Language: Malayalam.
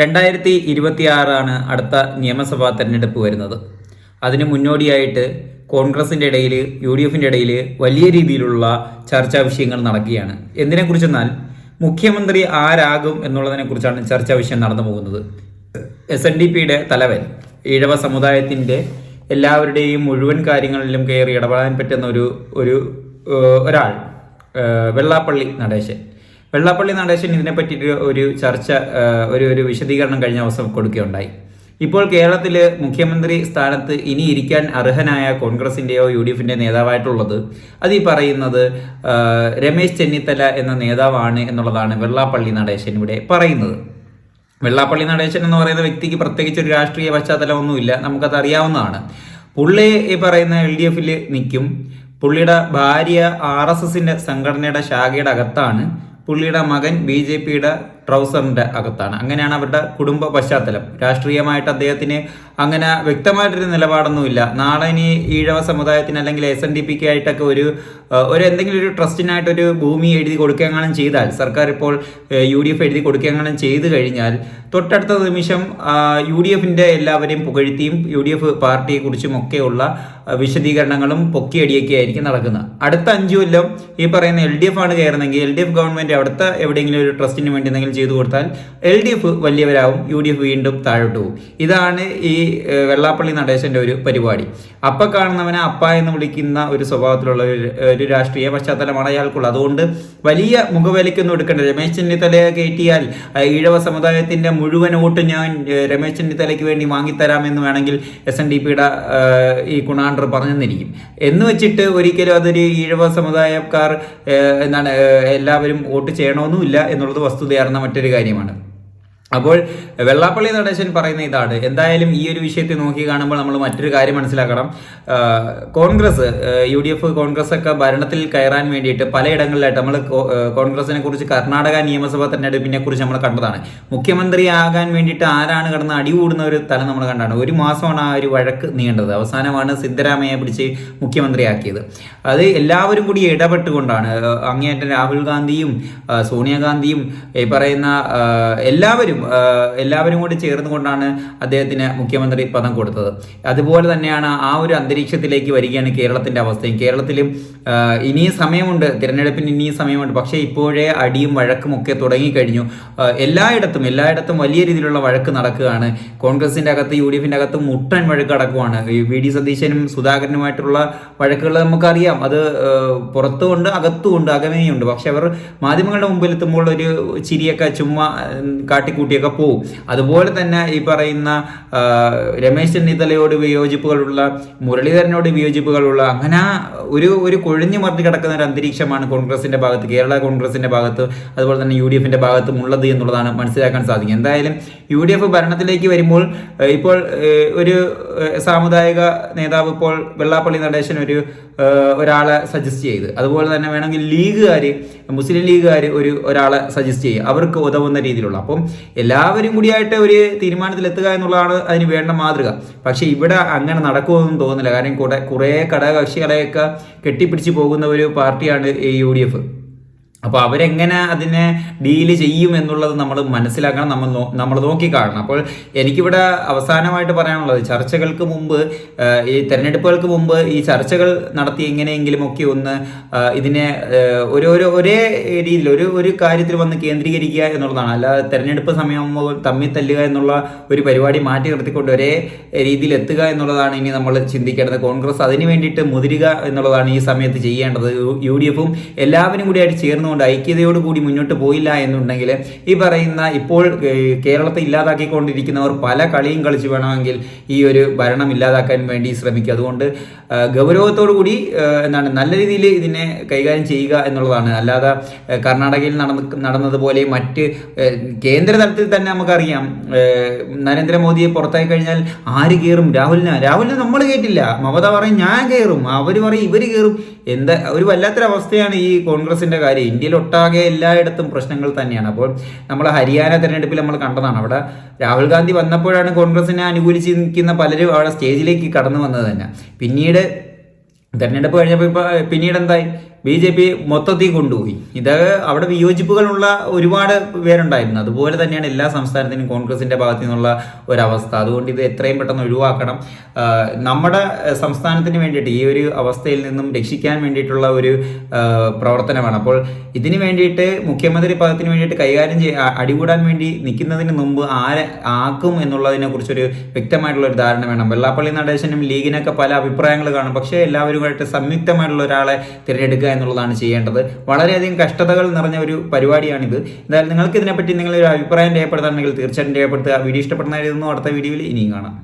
രണ്ടായിരത്തി ഇരുപത്തിയാറാണ് അടുത്ത നിയമസഭാ തെരഞ്ഞെടുപ്പ് വരുന്നത്. അതിന് മുന്നോടിയായിട്ട് കോൺഗ്രസിന്റെ ഇടയിൽ യു ഡി എഫിന്റെ ഇടയിൽ വലിയ രീതിയിലുള്ള ചർച്ചാ വിഷയങ്ങൾ നടക്കുകയാണ്. എന്തിനെക്കുറിച്ചെന്നാൽ മുഖ്യമന്ത്രി ആരാകും എന്നുള്ളതിനെക്കുറിച്ചാണ് ചർച്ചാ വിഷയം നടന്നു പോകുന്നത്. എസ് എൻ ഡി പിയുടെ തലവൻ ഈഴവ സമുദായത്തിന്റെ എല്ലാവരുടെയും മുഴുവൻ കാര്യങ്ങളിലും കയറി ഇടപെടാൻ പറ്റുന്ന ഒരു ഒരു ഒരാൾ വെള്ളാപ്പള്ളി നടേശൻ. വെള്ളാപ്പള്ളി നടേശൻ ഇതിനെപ്പറ്റി ഒരു ചർച്ച ഒരു ഒരു വിശദീകരണം കഴിഞ്ഞ ദിവസം കൊടുക്കുകയുണ്ടായി. ഇപ്പോൾ കേരളത്തിൽ മുഖ്യമന്ത്രി സ്ഥാനത്ത് ഇനി ഇരിക്കാൻ അർഹനായ കോൺഗ്രസിന്റെയോ യു ഡി എഫിന്റെ നേതാവായിട്ടുള്ളത് അത് ഈ പറയുന്നത് രമേശ് ചെന്നിത്തല എന്ന നേതാവാണ് എന്നുള്ളതാണ് വെള്ളാപ്പള്ളി നടേശൻ ഇവിടെ പറയുന്നത്. വെള്ളാപ്പള്ളി നടേശൻ എന്ന് പറയുന്ന വ്യക്തിക്ക് പ്രത്യേകിച്ച് ഒരു രാഷ്ട്രീയ പശ്ചാത്തലമൊന്നുമില്ല നമുക്കത് അറിയാവുന്നതാണ്. പുള്ളി ഈ പറയുന്ന എൽ ഡി എഫിൽ നിൽക്കും. പുള്ളിയുടെ ഭാര്യ ആർ എസ് എസിന്റെ സംഘടനയുടെ ശാഖയുടെ അകത്താണ് പുള്ളിയുടെ മകൻ ബി ജെ പിയുടെ ട്രൗസറിന്റെ അകത്താണ്. അങ്ങനെയാണ് അവരുടെ കുടുംബ പശ്ചാത്തലം. രാഷ്ട്രീയമായിട്ട് അദ്ദേഹത്തിന് അങ്ങനെ വ്യക്തമായിട്ടൊരു നിലപാടൊന്നുമില്ല. നാളെ ഇനി ഈഴവ സമുദായത്തിന് അല്ലെങ്കിൽ എസ് എൻ ഡി പിക്ക് ആയിട്ടൊക്കെ ഒരു ഒരു എന്തെങ്കിലും ഒരു ട്രസ്റ്റിനായിട്ടൊരു ഭൂമി എഴുതി കൊടുക്കുകയെങ്കിലും ചെയ്താൽ സർക്കാർ ഇപ്പോൾ യു ഡി എഫ് എഴുതി കൊടുക്കുകയെങ്കിലും ചെയ്തു കഴിഞ്ഞാൽ തൊട്ടടുത്ത നിമിഷം യു ഡി എഫിന്റെ എല്ലാവരെയും പുകഴ്ത്തിയും യു ഡി എഫ് പാർട്ടിയെക്കുറിച്ചും ഒക്കെയുള്ള വിശദീകരണങ്ങളും പൊക്കിയടിയൊക്കെ ആയിരിക്കും നടക്കുന്നത്. അടുത്ത അഞ്ചു കൊല്ലം ഈ പറയുന്ന എൽ ഡി എഫ് ആണ് കയറുന്നെങ്കിൽ എൽ ഡി എഫ് ഗവൺമെന്റ് അവിടുത്തെ എവിടെയെങ്കിലും ഒരു ട്രസ്റ്റിന് വേണ്ടി എന്തെങ്കിലും ചെയ്തു കൊടുത്താൽ എൽ ഡി എഫ് വലിയവരാവും യു ഡി എഫ് വീണ്ടും താഴോട്ട് പോകും. ഇതാണ് ഈ വെള്ളാപ്പള്ളി നടേശന്റെ ഒരു പരിപാടി. അപ്പ കാണുന്നവനെ അപ്പ എന്ന് വിളിക്കുന്ന ഒരു സ്വഭാവത്തിലുള്ള ഒരു രാഷ്ട്രീയ പശ്ചാത്തലമാണ് അയാൾക്കുള്ളത്. അതുകൊണ്ട് വലിയ മുഖവിലയ്ക്കൊന്നും എടുക്കേണ്ട. രമേശ് ചെന്നിത്തലയെ കയറ്റിയാൽ ഈഴവ സമുദായത്തിന്റെ മുഴുവൻ വോട്ട് ഞാൻ രമേശ് ചെന്നിത്തലയ്ക്ക് വേണ്ടി വാങ്ങിത്തരാമെന്ന് വേണമെങ്കിൽ എസ് എൻ ഡി പിയുടെ ഈ കുണാണ്ടർ പറഞ്ഞെന്നിരിക്കും. എന്ന് വെച്ചിട്ട് ഒരിക്കലും അതൊരു ഈഴവ സമുദായക്കാർ എന്താണ് എല്ലാവരും വോട്ട് ചെയ്യണമെന്നുമില്ല എന്നുള്ളത് വസ്തുതയാർന്ന മറ്റൊരു കാര്യമാണ്. അപ്പോൾ വെള്ളാപ്പള്ളി നടേശൻ പറയുന്ന ഇതാണ്. എന്തായാലും ഈ ഒരു വിഷയത്തെ നോക്കി കാണുമ്പോൾ നമ്മൾ മറ്റൊരു കാര്യം മനസ്സിലാക്കണം. Congress U D F Congress ഒക്കെ ഭരണത്തിൽ കയറാൻ വേണ്ടിയിട്ട് പലയിടങ്ങളിലായിട്ട് നമ്മൾ കോൺഗ്രസിനെ കുറിച്ച് കർണാടക നിയമസഭാ തെരഞ്ഞെടുപ്പിനെ കുറിച്ച് നമ്മൾ കണ്ടതാണ്. മുഖ്യമന്ത്രി ആകാൻ വേണ്ടിയിട്ട് ആരാണ് കിടന്ന് അടി കൂടുന്ന ഒരു തലം നമ്മൾ കണ്ടാണ്. ഒരു മാസമാണ് ആ ഒരു വഴക്ക് നീണ്ടത്. അവസാനമാണ് സിദ്ധരാമയ്യ പിടിച്ച് മുഖ്യമന്ത്രിയാക്കിയത്. അത് എല്ലാവരും കൂടി ഇടപെട്ടുകൊണ്ടാണ് അങ്ങേയറ്റം രാഹുൽ ഗാന്ധിയും സോണിയാഗാന്ധിയും ഈ പറയുന്ന എല്ലാവരും എല്ലാവരും കൂടി ചേർന്നുകൊണ്ടാണ് അദ്ദേഹത്തിന് മുഖ്യമന്ത്രി പദം കൊടുത്തത്. അതുപോലെ തന്നെയാണ് ആ ഒരു അന്തരീക്ഷത്തിലേക്ക് വരികയാണ് കേരളത്തിന്റെ അവസ്ഥയും. കേരളത്തിലും ഇനിയും സമയമുണ്ട്. തിരഞ്ഞെടുപ്പിന് ഇനിയും സമയമുണ്ട്. പക്ഷേ ഇപ്പോഴേ അടിയും വഴക്കും ഒക്കെ തുടങ്ങിക്കഴിഞ്ഞു. എല്ലായിടത്തും എല്ലായിടത്തും വലിയ രീതിയിലുള്ള വഴക്ക് നടക്കുകയാണ്. കോൺഗ്രസിന്റെ അകത്ത് യു ഡി എഫിന്റെ അകത്ത് മുട്ടൻ വഴക്ക് നടക്കുവാണ്. ഈ വി ഡി സതീശനും സുധാകരനുമായിട്ടുള്ള വഴക്കുകൾ നമുക്കറിയാം. അത് പുറത്തുമുണ്ട് അകത്തുമുണ്ട് അകമേയുണ്ട്. പക്ഷെ അവർ മാധ്യമങ്ങളുടെ മുമ്പിൽ എത്തുമ്പോൾ ഒരു ചിരിയൊക്കെ ചുമ്മാ ഉം, കാട്ടിക്കൂട്ടിയൊക്കെ പോകും അതുപോലെ തന്നെ ഈ പറയുന്ന രമേശ് ചെന്നിത്തലയോട് വിയോജിപ്പുകളുള്ള മുരളീധരനോട് വിയോജിപ്പുകളുള്ള അങ്ങനെ ഒരു ഒരു കൊഴിഞ്ഞു മറിഞ്ഞ് കിടക്കുന്ന ഒരു അന്തരീക്ഷമാണ് കോൺഗ്രസിന്റെ ഭാഗത്ത് കേരള കോൺഗ്രസിന്റെ ഭാഗത്ത് അതുപോലെ തന്നെ യു ഡി എഫിന്റെ ഭാഗത്തും ഉള്ളത് എന്നുള്ളതാണ് മനസ്സിലാക്കാൻ സാധിക്കും. എന്തായാലും യു ഡി എഫ് ഭരണത്തിലേക്ക് വരുമ്പോൾ ഇപ്പോൾ ഒരു സാമുദായിക നേതാവ് ഇപ്പോൾ വെള്ളാപ്പള്ളി നടേശൻ ഒരു ഒരാളെ സജസ്റ്റ് ചെയ്ത്. അതുപോലെ തന്നെ വേണമെങ്കിൽ ലീഗുകാർ മുസ്ലിം ലീഗുകാർ ഒരു ഒരാളെ സജസ്റ്റ് ചെയ്യുക അവർക്ക് ഉതവുന്ന രീതിയിലുള്ള. അപ്പം എല്ലാവരും കൂടിയായിട്ട് ഒരു തീരുമാനത്തിലെത്തുക എന്നുള്ളതാണ് അതിന് വേണ്ട മാതൃക. പക്ഷേ ഇവിടെ അങ്ങനെ നടക്കുമെന്നും തോന്നുന്നില്ല. കാരണം കൂടെ കുറേ ഘടകകക്ഷികളെയൊക്കെ കെട്ടിപ്പിടിച്ച് പോകുന്ന ഒരു പാർട്ടിയാണ് യു ഡി എഫ്. അപ്പോൾ അവരെങ്ങനെ അതിനെ ഡീൽ ചെയ്യും എന്നുള്ളത് നമ്മൾ മനസ്സിലാക്കണം നമ്മൾ നമ്മൾ നോക്കി കാണണം അപ്പോൾ എനിക്കിവിടെ അവസാനമായിട്ട് പറയാനുള്ളത് ചർച്ചകൾക്ക് മുമ്പ് ഈ തെരഞ്ഞെടുപ്പുകൾക്ക് മുമ്പ് ഈ ചർച്ചകൾ നടത്തി എങ്ങനെയെങ്കിലും ഒക്കെ ഒന്ന് ഇതിനെ ഒരു ഒരു ഒരേ രീതിയിൽ ഒരു ഒരു കാര്യത്തിൽ വന്ന് കേന്ദ്രീകരിക്കുക എന്നുള്ളതാണ്. അല്ലാതെ തെരഞ്ഞെടുപ്പ് സമയമാകുമ്പോൾ തമ്മിൽ തല്ലുക എന്നുള്ള ഒരു പരിപാടി മാറ്റി നിർത്തിക്കൊണ്ട് ഒരേ രീതിയിൽ എത്തുക എന്നുള്ളതാണ് ഇനി നമ്മൾ ചിന്തിക്കേണ്ടത്. കോൺഗ്രസ് അതിന് വേണ്ടിയിട്ട് മുതിരുക എന്നുള്ളതാണ് ഈ സമയത്ത് ചെയ്യേണ്ടത്. യു- ഡി എഫും എല്ലാവരും കൂടി ആയിട്ട് ചേർന്നുകൊണ്ട് ഐക്യതയോട് കൂടി മുന്നോട്ട് പോയില്ല എന്നുണ്ടെങ്കിൽ ഈ പറയുന്ന ഇപ്പോൾ കേരളത്തെ ഇല്ലാതാക്കിക്കൊണ്ടിരിക്കുന്നവർ പല കളിയും കളിച്ച് വേണമെങ്കിൽ ഈ ഒരു ഭരണം ഇല്ലാതാക്കാൻ വേണ്ടി ശ്രമിക്കും അതുകൊണ്ട് ഗൗരവത്തോടു കൂടി എന്താണ് നല്ല രീതിയിൽ ഇതിനെ കൈകാര്യം ചെയ്യുക എന്നുള്ളതാണ്. അല്ലാതെ കർണാടകയിൽ നടന്ന നടന്നതുപോലെ മറ്റ് കേന്ദ്ര തലത്തിൽ തന്നെ നമുക്കറിയാം നരേന്ദ്രമോദിയെ പുറത്തായി കഴിഞ്ഞാൽ ആര് കയറും രാഹുലിന്. രാഹുലിന് നമ്മൾ കേട്ടില്ല. മമത പറയും ഞാൻ കയറും അവർ പറയും ഇവർ കയറും എന്താ ഒരു വല്ലാത്തൊരവസ്ഥയാണ് ഈ കോൺഗ്രസിന്റെ കാര്യം. ഇന്ത്യയിൽ ഒട്ടാകെ എല്ലായിടത്തും പ്രശ്നങ്ങൾ തന്നെയാണ്. അപ്പോൾ നമ്മൾ ഹരിയാന തെരഞ്ഞെടുപ്പിൽ നമ്മൾ കണ്ടതാണ്. അവിടെ രാഹുൽ ഗാന്ധി വന്നപ്പോഴാണ് കോൺഗ്രസിനെ അനുകൂലിച്ച് നിൽക്കുന്ന പലരും അവിടെ സ്റ്റേജിലേക്ക് കടന്നു വന്നത് തന്നെ. പിന്നീട് തെരഞ്ഞെടുപ്പ് കഴിഞ്ഞപ്പോൾ പിന്നീട് എന്തായി ബി ജെ പി മൊത്തത്തിൽ കൊണ്ടുപോയി. ഇത് അവിടെ വിയോജിപ്പുകളുള്ള ഒരുപാട് പേരുണ്ടായിരുന്നു. അതുപോലെ തന്നെയാണ് എല്ലാ സംസ്ഥാനത്തിനും കോൺഗ്രസിന്റെ ഭാഗത്തു നിന്നുള്ള ഒരവസ്ഥ. അതുകൊണ്ട് ഇത് എത്രയും പെട്ടെന്ന് ഒഴിവാക്കണം. നമ്മുടെ സംസ്ഥാനത്തിന് വേണ്ടിയിട്ട് ഈ ഒരു അവസ്ഥയിൽ നിന്നും രക്ഷിക്കാൻ വേണ്ടിയിട്ടുള്ള ഒരു പ്രവർത്തനമാണ്. അപ്പോൾ ഇതിന് വേണ്ടിയിട്ട് മുഖ്യമന്ത്രി പദത്തിന് വേണ്ടിയിട്ട് കൈകാര്യം ചെയ്യ അടികൂടാൻ വേണ്ടി നിൽക്കുന്നതിന് മുമ്പ് ആരെ ആക്കും എന്നുള്ളതിനെ കുറിച്ചൊരു വ്യക്തമായിട്ടുള്ള ഒരു ധാരണ വേണം. വെള്ളാപ്പള്ളി നടേശനും ലീഗിനൊക്കെ പല അഭിപ്രായങ്ങൾ കാണും. പക്ഷേ എല്ലാവരുമായിട്ട് സംയുക്തമായിട്ടുള്ള ഒരാളെ തിരഞ്ഞെടുക്കുക എന്നുള്ളതാണ് ചെയ്യേണ്ടത്. വളരെയധികം കഷ്ടതകൾ നിറഞ്ഞ ഒരു പരിപാടിയാണിത്. എന്തായാലും നിങ്ങൾക്ക് ഇതിനെപ്പറ്റി നിങ്ങളൊരു അഭിപ്രായം രേഖപ്പെടുത്താണെങ്കിൽ തീർച്ചയായിട്ടും രേഖപ്പെടുത്തുക. വീഡിയോ ഇഷ്ടപ്പെടുന്നതായിരുന്നു അടുത്ത വീഡിയോയിൽ ഇനിയും കാണാം.